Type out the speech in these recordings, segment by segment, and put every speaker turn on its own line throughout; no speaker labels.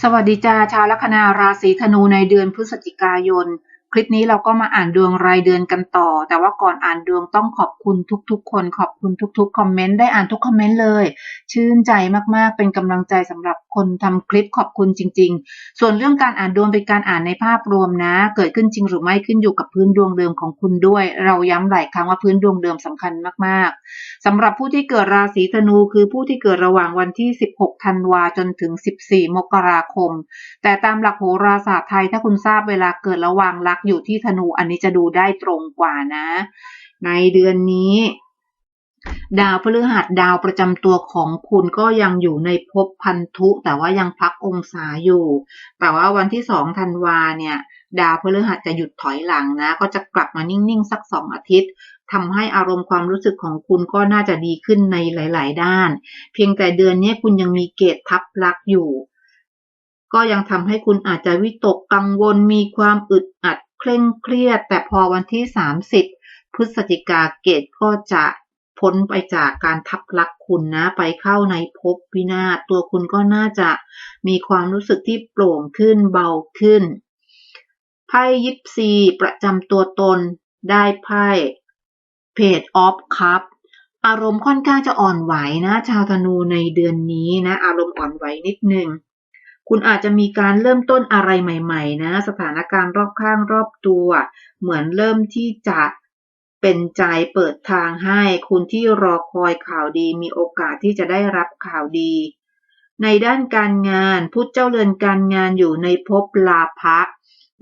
สวัสดีจ้าชาวลัคนาราศีธนูในเดือนพฤศจิกายน คลิปนี้เราก็มาอ่านดวงรายเดือนกันต่อ แต่ว่าก่อนอ่านดวงต้องขอบคุณทุกๆ คนขอบคุณทุกๆคอมเมนต์ได้อ่านทุกคอมเมนต์เลย ชื่นใจมากๆ เป็นกำลังใจสำหรับคนทำคลิปขอบคุณจริง ๆ ส่วนเรื่องการอ่านดวงเป็นการอ่านในภาพรวมนะ เกิดขึ้นจริงหรือไม่ขึ้นอยู่กับพื้นดวงเดิมของคุณด้วย เราย้ำหลายครั้งว่าพื้นดวงเดิมสำคัญมากๆสำหรับผู้ที่เกิดราศีธนู คือผู้ที่เกิดระหว่างวันที่ 16 ธันวาจนถึง 14 มกราคม แต่ตามหลักโหราศาสตร์ไทยถ้าคุณทราบเวลาเกิดระหว่างลักอยู่ที่ธนู อันนี้จะดูได้ตรงกว่านะ ในเดือนนี้ ดาวพฤหัสดาวประจำตัวของคุณก็ยังอยู่ในภพพันธุ แต่ว่ายังพักองศาอยู่ แต่ว่าวันที่สองธันวาเนี่ย ดาวพฤหัสจะหยุดถอยหลังนะ ก็จะกลับมานิ่งๆสักสองอาทิตย์ทำให้อารมณ์ความรู้สึกของคุณก็น่าจะดีขึ้นในหลาย ๆ ด้าน เพียงแต่เดือนนี้คุณยังมีเกตทับลักอยู่ ก็ยังทำให้คุณอาจจะวิตกกังวลมีความอึดอัด เคร่งเครียด แต่พอวันที่ 30 พฤศจิกาเกตก็จะพ้นไปจากการทับลักคุณนะไปเข้าในภพวินาศตัวคุณก็น่าจะมีความรู้สึกที่โปร่งขึ้นเบาขึ้นไพ่ยิปซีประจำตัวตนได้ไพ่เพจออฟคัพอารมณ์ค่อนข้างจะอ่อนไหวนะ ชาวธนูในเดือนนี้นะ อารมณ์อ่อนไหวนิดนึง คุณอาจจะมีการเริ่มต้นอะไรใหม่ ๆ นะ สถานการณ์รอบข้างรอบตัว เหมือนเริ่มที่จะเป็นใจเปิดทางให้ คุณที่รอคอยข่าวดีมีโอกาสที่จะได้รับข่าวดี ในด้านการงานพุทธเจ้าเรือนการงานอยู่ในภพลาภะ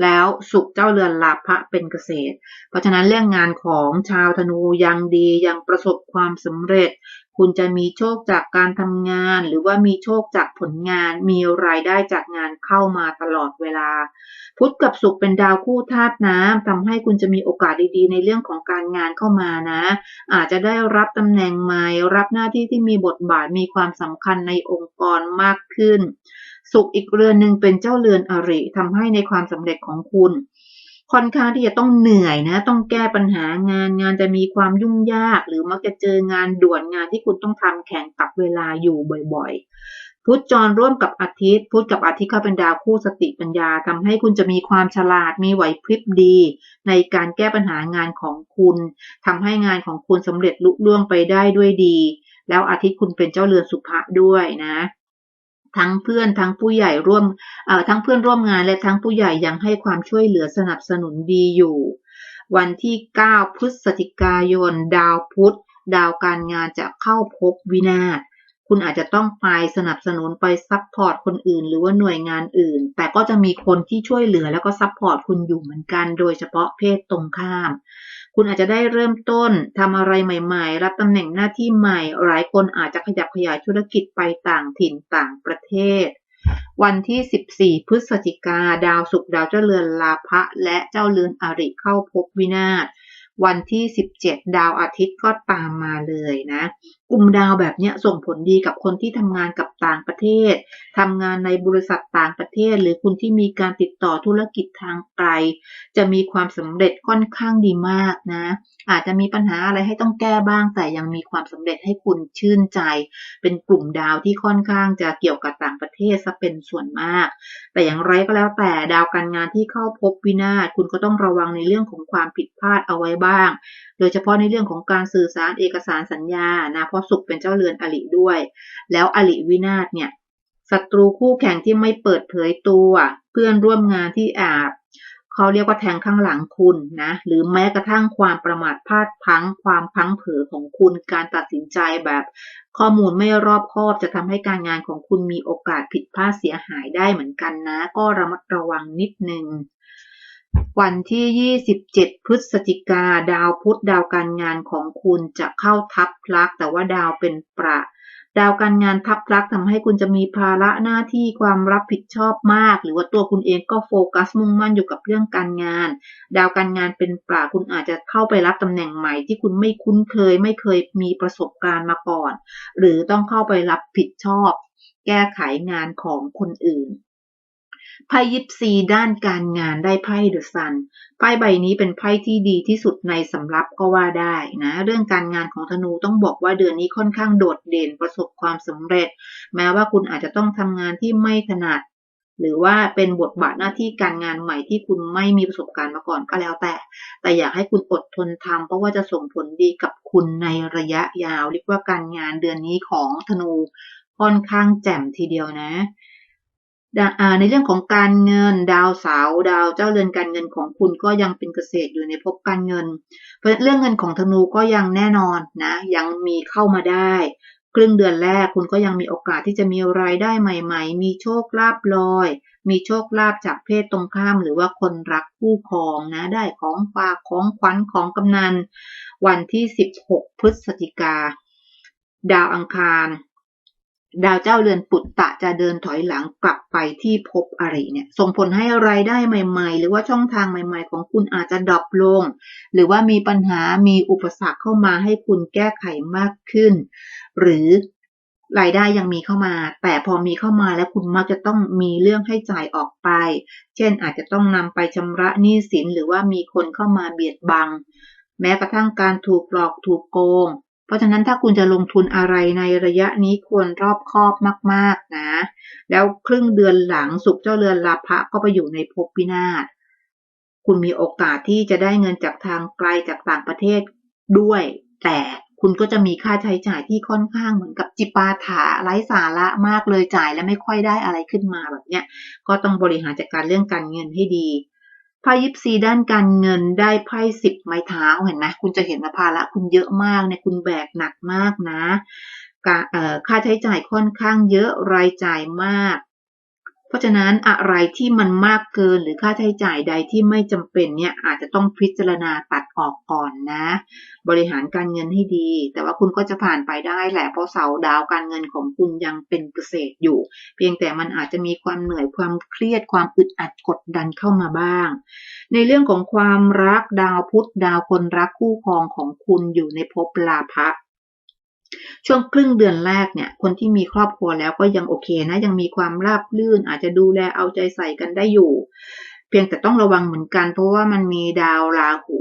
แล้วสุขเจ้าเรือนลาภะเป็นเกษตร เพราะฉะนั้นเรื่องงานของชาวธนูยังดียังประสบความสำเร็จ คุณจะมีโชคจากการทำงาน หรือว่ามีโชคจากผลงาน มีรายได้จากงานเข้ามาตลอดเวลา พุธกับสุขเป็นดาวคู่ธาตุน้ำทำให้คุณจะมีโอกาสดีๆ ในเรื่องของการงานเข้ามานะ อาจจะได้รับตำแหน่งใหม่ รับหน้าที่ที่มีบทบาทมีความสำคัญในองค์กรมากขึ้นสุขอีกเรือนหนึ่งเป็นเจ้าเรือนอริทำให้ในความสำเร็จของคุณ ค่อนข้างที่จะต้องเหนื่อยนะ ต้องแก้ปัญหางานงานจะมีความยุ่งยาก หรือมักจะเจองานด่วนงานที่คุณต้องทำแข่งกับเวลาอยู่บ่อยๆ พุธจรร่วมกับอาทิตย์ พุธกับอาทิตย์เขาเป็นดาวคู่สติปัญญาทำให้คุณจะมีความฉลาดมีไหวพริบดี ในการแก้ปัญหางานของคุณทำให้งานของคุณสำเร็จลุล่วงไปได้ด้วยดี แล้วอาทิตย์คุณเป็นเจ้าเรือนสุภะด้วยนะ ทั้งเพื่อนทั้งผู้ใหญ่ร่วมทั้งเพื่อนร่วมงานและทั้งผู้ใหญ่ยังให้ความช่วยเหลือสนับสนุนดีอยู่ วันที่ 9 พฤศจิกายน ดาวพุธ ดาวการงานจะเข้าพบวินาศ คุณอาจจะต้องไปสนับสนุนไปซัพพอร์ตคนอื่น หรือว่าหน่วยงานอื่น แต่ก็จะมีคนที่ช่วยเหลือแล้วก็ซัพพอร์ตคุณอยู่เหมือนกัน โดยเฉพาะเพศตรงข้าม คุณอาจจะได้เริ่มต้นทำอะไรใหม่ๆ รับตำแหน่งหน้าที่ใหม่ หลายคนอาจจะขยับขยายธุรกิจไปต่างถิ่นต่างประเทศ วันที่ 14 พฤศจิกา ดาวศุกร์ดาวเจ้าเรือนลาภะและเจ้าเรือนอริเข้าพบวินาศวันที่ 17 ดาวอาทิตย์ก็ตามมาเลยนะ กลุ่มดาวแบบนี้ส่งผลดีกับคนที่ทำงานกับต่างประเทศทำงานในบริษัทต่างประเทศ หรือคุณที่มีการติดต่อธุรกิจทางไกล จะมีความสำเร็จค่อนข้างดีมากนะ อาจจะมีปัญหาอะไรให้ต้องแก้บ้าง แต่ยังมีความสำเร็จให้คุณชื่นใจ เป็นกลุ่มดาวที่ค่อนข้างจะเกี่ยวกับต่างประเทศซะเป็นส่วนมาก แต่อย่างไรก็แล้วแต่ดาวการงานที่เข้าพบวินาศคุณก็ต้องระวังในเรื่องของความผิดพลาดเอาไว้บ้าง โดยเฉพาะในเรื่องของการสื่อสารเอกสารสัญญานะเพราะสุขเป็นเจ้าเรือนอลิด้วย แล้วอลิวินาศเนี่ยศัตรูคู่แข่งที่ไม่เปิดเผยตัว เพื่อนร่วมงานที่อาจเขาเรียกว่าแทงข้างหลังคุณนะ หรือแม้กระทั่งความประมาทพลาดพัง ความพังเผอของคุณการตัดสินใจแบบข้อมูลไม่รอบคอบจะทำให้การงานของคุณมีโอกาสผิดพลาดเสียหายได้เหมือนกันนะ ก็ระมัดระวังนิดนึง วันที่27พฤศจิกา ดาวพุธดาวการงานของคุณจะเข้าทับพลักแต่ว่าดาวเป็นประดาวการงานทับพลักทำให้คุณจะมีภาระหน้าที่ความรับผิดชอบมาก หรือว่าตัวคุณเองก็โฟกัสมุ่งมั่นอยู่กับเรื่องการงาน ดาวการงานเป็นปราคุณอาจจะเข้าไปรับตำแหน่งใหม่ที่คุณไม่คุ้นเคย ไม่เคยมีประสบการณ์มาก่อน หรือต้องเข้าไปรับผิดชอบ แก้ไขงานของคนอื่น ไพ่ยิปซีด้านการงานได้ไพ่เดอะซันไพ่ใบนี้เป็นไพ่ที่ดีที่สุดในสำรับก็ว่าได้นะเรื่องการงานของธนูต้องบอกว่าเดือนนี้ค่อนข้างโดดเด่นประสบความสำเร็จ แม้ว่าคุณอาจจะต้องทำงานที่ไม่ถนัดหรือว่าเป็นบทบาทหน้าที่การงานใหม่ที่คุณไม่มีประสบการณ์มาก่อนก็แล้วแต่ แต่อยากให้คุณอดทนทำเพราะว่าจะส่งผลดีกับคุณในระยะยาว เรียกว่าการงานเดือนนี้ของธนูค่อนข้างแจ่มทีเดียวนะ ในเรื่องของการเงินดาวเสาดาวเจ้าเรือนการเงินของคุณก็ยังเป็นเกษตรอยู่ในภพการเงิน เพราะเรื่องเงินของธนูก็ยังแน่นอนนะ ยังมีเข้ามาได้ ครึ่งเดือนแรกคุณก็ยังมีโอกาสที่จะมีรายได้ใหม่ ๆ มีโชคลาภลอย มีโชคลาภจากเพศตรงข้าม หรือว่าคนรักคู่ครองนะได้ของฝากของขวัญของกำนัน วันที่ 16 พฤศจิกาดาวอังคาร ดาวเจ้าเรือนปุตตะจะเดินถอยหลังกลับไปที่ภพอริเนี่ย ส่งผลให้รายได้ใหม่ ๆ หรือว่าช่องทางใหม่ ๆ ของคุณอาจจะดรอปลง หรือว่ามีปัญหามีอุปสรรคเข้ามาให้คุณแก้ไขมากขึ้น หรือรายได้ยังมีเข้ามา แต่พอมีเข้ามาแล้วคุณมักจะต้องมีเรื่องให้จ่ายออกไป เช่นอาจจะต้องนำไปชำระหนี้สินหรือว่ามีคนเข้ามาเบียดบัง แม้กระทั่งการถูกหลอกถูกโกง ราะฉะนั้นถ้าคุณจะลงทุนอะไรในระยะนี้ควรรอบคอบมาก ๆ นะ แล้วครึ่งเดือนหลังสุขเจ้าเรือนลาภะก็ไปอยู่ในภพวินาศคุณมีโอกาสที่จะได้เงินจากทางไกลจากต่างประเทศด้วย แต่คุณก็จะมีค่าใช้จ่ายที่ค่อนข้างเหมือนกับจิปาถาไร้สาระมากเลยจ่ายแล้วไม่ค่อยได้อะไรขึ้นมาแบบเนี้ย ก็ต้องบริหารจัดการเรื่องการเงินให้ดี ไพ่ยิปซีด้านการเงินได้ไพ่สิบไม้เท้าเห็นไหมคุณจะเห็นว่าภาระคุณเยอะมากเนี่ยคุณแบกหนักมากนะค่าใช้จ่ายค่อนข้างเยอะรายจ่ายมาก เพราะฉะนั้นอะไรที่มันมากเกินหรือค่าใช้จ่ายใดที่ไม่จำเป็นเนี่ยอาจจะต้องพิจารณาตัดออกก่อนนะ บริหารการเงินให้ดี แต่ว่าคุณก็จะผ่านไปได้แหละเพราะเสาดาวการเงินของคุณยังเป็นเกษตรอยู่ เพียงแต่มันอาจจะมีความเหนื่อยความเครียดความอึดอัดกดดันเข้ามาบ้าง ในเรื่องของความรักดาวพุธดาวคนรักคู่ครองของคุณอยู่ในภพลาภะ ช่วงครึ่งเดือนแรกเนี่ย คนที่มีครอบครัวแล้วก็ยังโอเคนะ ยังมีความราบรื่น อาจจะดูแลเอาใจใส่กันได้อยู่ เพียงแต่ต้องระวังเหมือนกัน เพราะว่ามันมีดาวราหู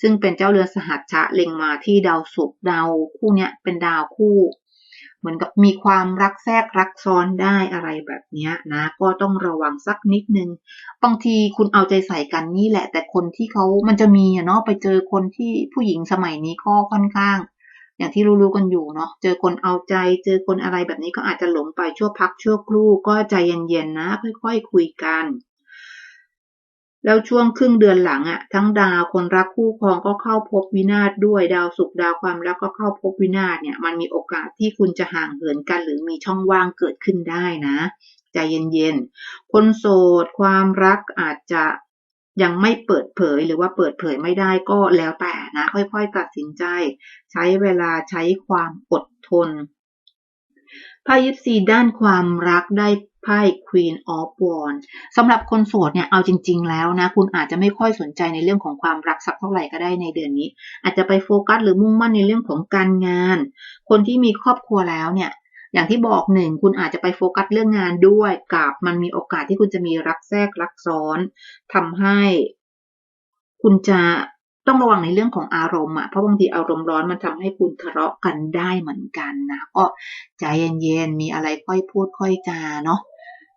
ซึ่งเป็นเจ้าเรือนสหัชชะเล็งมาที่ดาวศุกร์ดาวคู่เนี้ยเป็นดาวคู่ เหมือนกับมีความรักแทรกรักซ้อนได้อะไรแบบนี้นะ ก็ต้องระวังสักนิดนึง บางทีคุณเอาใจใส่กันนี่แหละ แต่คนที่เขามันจะมีเนาะไปเจอคนที่ผู้หญิงสมัยนี้ก็ค่อนข้าง อย่างที่รู้ๆกันอยู่เนาะ เจอคนเอาใจ เจอคนอะไรแบบนี้ก็อาจจะหลงไปชั่วพักชั่วครู่ก็ใจเย็นๆนะ ค่อยๆคุยกัน แล้วช่วงครึ่งเดือนหลังอะทั้งดาวคนรักคู่ครองก็เข้าพบวินาศด้วยดาวสุขดาวความรักก็เข้าพบวินาศเนี่ย มันมีโอกาสที่คุณจะห่างเหินกัน หรือมีช่องว่างเกิดขึ้นได้นะ ใจเย็นๆ คนโสด ความรักอาจจะ ยังไม่เปิดเผยหรือว่าเปิดเผยไม่ได้ก็แล้วแต่นะ ค่อยๆตัดสินใจ ใช้เวลาใช้ความอดทนไพ่ยิปซีด้านความรักได้ไพ่ Queen of Wands สำหรับคนโสดเนี่ยเอาจริง ๆ แล้วนะ คุณอาจจะไม่ค่อยสนใจในเรื่องของความรักสักเท่าไหร่ก็ได้ในเดือนนี้ อาจจะไปโฟกัสหรือมุ่งมั่นในเรื่องของการงาน คนที่มีครอบครัวแล้วเนี่ย อย่างที่บอกหนึ่งคุณอาจจะไปโฟกัสเรื่องงานด้วยกับมันมีโอกาสที่คุณจะมีรักแทรกรักซ้อนทำให้ คุณจะต้องระวังในเรื่องของอารมณ์อะเพราะบางทีอารมณ์ร้อนมันทำให้คุณทะเลาะกันได้เหมือนกันนะก็ใจเย็นๆมีอะไรค่อยพูดค่อยจาเนาะ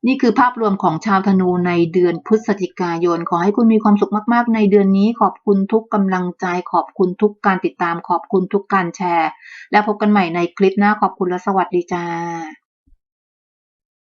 นี่คือภาพรวมของชาวธนูในเดือนพฤศจิกายน ขอให้คุณมีความสุขมากๆ ในเดือนนี้ ขอบคุณทุกกำลังใจ ขอบคุณทุกการติดตาม ขอบคุณทุกการแชร์ และพบกันใหม่ในคลิปหน้า ขอบคุณและสวัสดีจ้า